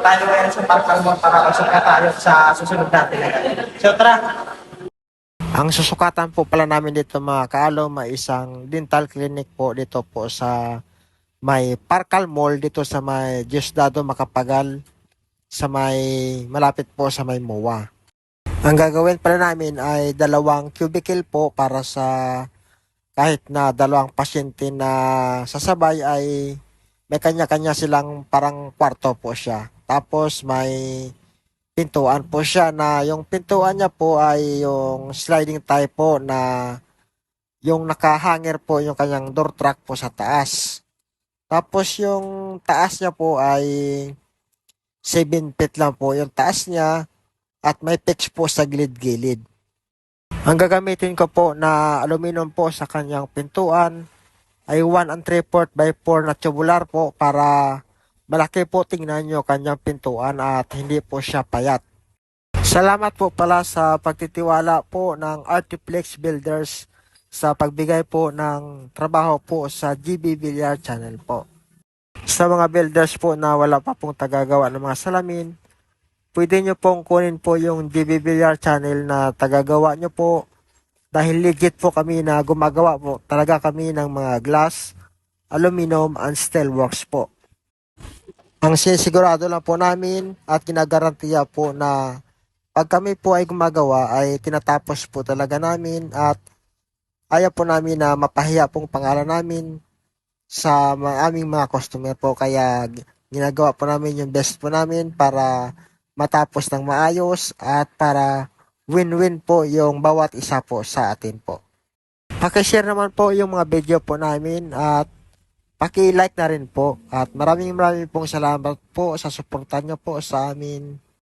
tayo ngayon sa Parkalmon para magsukat tayo sa susunod natin. So tara! Ang susukatan po pala namin dito mga kaalo, may isang dental clinic po dito po sa may Parkal Mall dito sa may Diosdado Makapagal sa may malapit po sa may MOA. Ang gagawin pala namin ay dalawang cubicle po para sa kahit na dalawang pasyente na sasabay ay may kanya-kanya silang parang kwarto po siya. Tapos may pintuan po siya na yung pintuan niya po ay yung sliding type po na yung nakahanger po yung kanyang door track po sa taas. Tapos yung taas niya po ay 7 feet lang po yung taas niya at may pitch po sa gilid-gilid. Ang gagamitin ko po na aluminum po sa kanyang pintuan ay 1 and 3 4 by 4 na tubular po para malaki po tingnan nyo kanyang pintuan at hindi po siya payat. Salamat po pala sa pagtitiwala po ng Artiplex Builders sa pagbigay po ng trabaho po sa GB Villar Channel po. Sa mga builders po na wala pa pong tagagawa ng mga salamin, pwede nyo pong kunin po yung GB Villar Channel na tagagawa nyo po dahil legit po kami na gumagawa po talaga kami ng mga glass, aluminum, and steel works po. Ang sinisigurado lang po namin at ginagarantiya po na pag kami po ay gumagawa ay tinatapos po talaga namin at ayaw po namin na mapahiya pong pangalan namin sa aming mga customer po kaya ginagawa po namin yung best po namin para matapos ng maayos at para win-win po yung bawat isa po sa atin po. Pakishare naman po yung mga video po namin at paki-like na rin po at maraming maraming pong salamat po sa suporta nyo po sa amin.